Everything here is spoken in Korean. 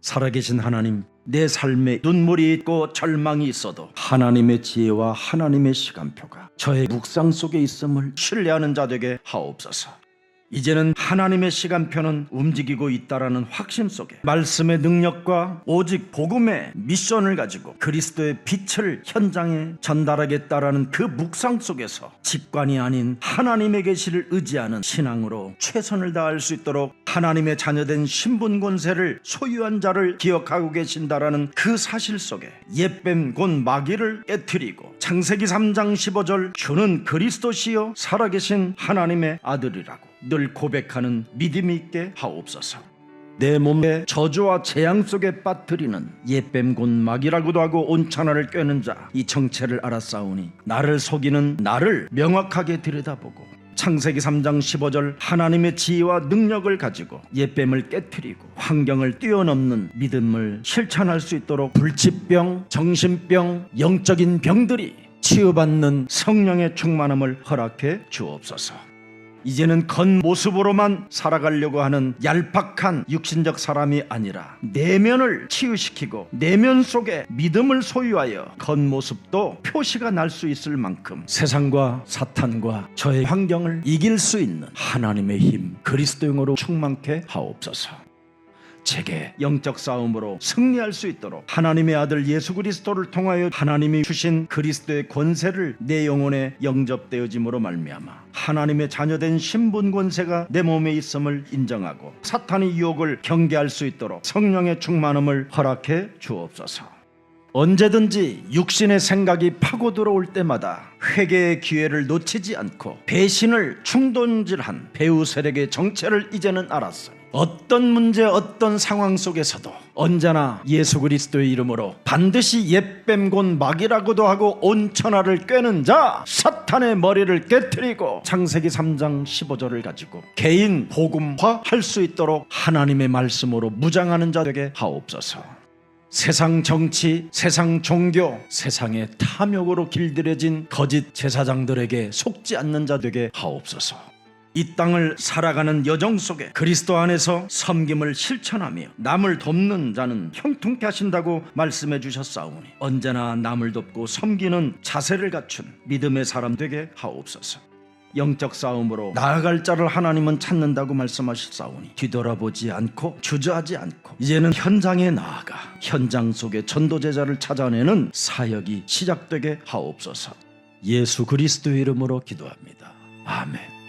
살아계신 하나님, 내 삶에 눈물이 있고 절망이 있어도 하나님의 지혜와 하나님의 시간표가 저의 묵상 속에 있음을 신뢰하는 자 되게 하옵소서. 이제는 하나님의 시간표는 움직이고 있다라는 확신 속에 말씀의 능력과 오직 복음의 미션을 가지고 그리스도의 빛을 현장에 전달하겠다라는 그 묵상 속에서 직관이 아닌 하나님의 계시를 의지하는 신앙으로 최선을 다할 수 있도록 하나님의 자녀된 신분 권세를 소유한 자를 기억하고 계신다라는 그 사실 속에 옛뱀 곧 마귀를 깨뜨리고 창세기 3장 15절 주는 그리스도시요 살아계신 하나님의 아들이라고 늘 고백하는 믿음이 있게 하옵소서. 내 몸에 저주와 재앙 속에 빠뜨리는 옛뱀 곧 마귀라고도 하고 온천하를 꿰는 자 이 정체를 알았사오니 나를 속이는 나를 명확하게 들여다보고 창세기 3장 15절 하나님의 지혜와 능력을 가지고 옛뱀을 깨뜨리고 환경을 뛰어넘는 믿음을 실천할 수 있도록 불치병, 정신병, 영적인 병들이 치유받는 성령의 충만함을 허락해 주옵소서. 이제는 겉모습으로만 살아가려고 하는 얄팍한 육신적 사람이 아니라 내면을 치유시키고 내면 속에 믿음을 소유하여 겉모습도 표시가 날 수 있을 만큼 세상과 사탄과 저의 환경을 이길 수 있는 하나님의 힘 그리스도용으로 충만케 하옵소서. 제게 영적 싸움으로 승리할 수 있도록 하나님의 아들 예수 그리스도를 통하여 하나님이 주신 그리스도의 권세를 내 영혼에 영접되어짐으로 말미암아 하나님의 자녀된 신분 권세가 내 몸에 있음을 인정하고 사탄의 유혹을 경계할 수 있도록 성령의 충만함을 허락해 주옵소서. 언제든지 육신의 생각이 파고 들어올 때마다 회개의 기회를 놓치지 않고 배신을 충동질한 배우 세력의 정체를 이제는 알았어요. 어떤 문제, 어떤 상황 속에서도 언제나 예수 그리스도의 이름으로 반드시 옛뱀 곤 마귀라고도 하고 온 천하를 꿰는 자 사탄의 머리를 깨뜨리고 창세기 3장 15절을 가지고 개인 복음화 할 수 있도록 하나님의 말씀으로 무장하는 자 되게 하옵소서. 세상 정치, 세상 종교, 세상의 탐욕으로 길들여진 거짓 제사장들에게 속지 않는 자 되게 하옵소서. 이 땅을 살아가는 여정 속에 그리스도 안에서 섬김을 실천하며 남을 돕는 자는 형통케 하신다고 말씀해 주셨사오니 언제나 남을 돕고 섬기는 자세를 갖춘 믿음의 사람 되게 하옵소서. 영적 싸움으로 나아갈 자를 하나님은 찾는다고 말씀하셨사오니 뒤돌아보지 않고 주저하지 않고 이제는 현장에 나아가 현장 속에 전도 제자를 찾아내는 사역이 시작되게 하옵소서. 예수 그리스도의 이름으로 기도합니다. 아멘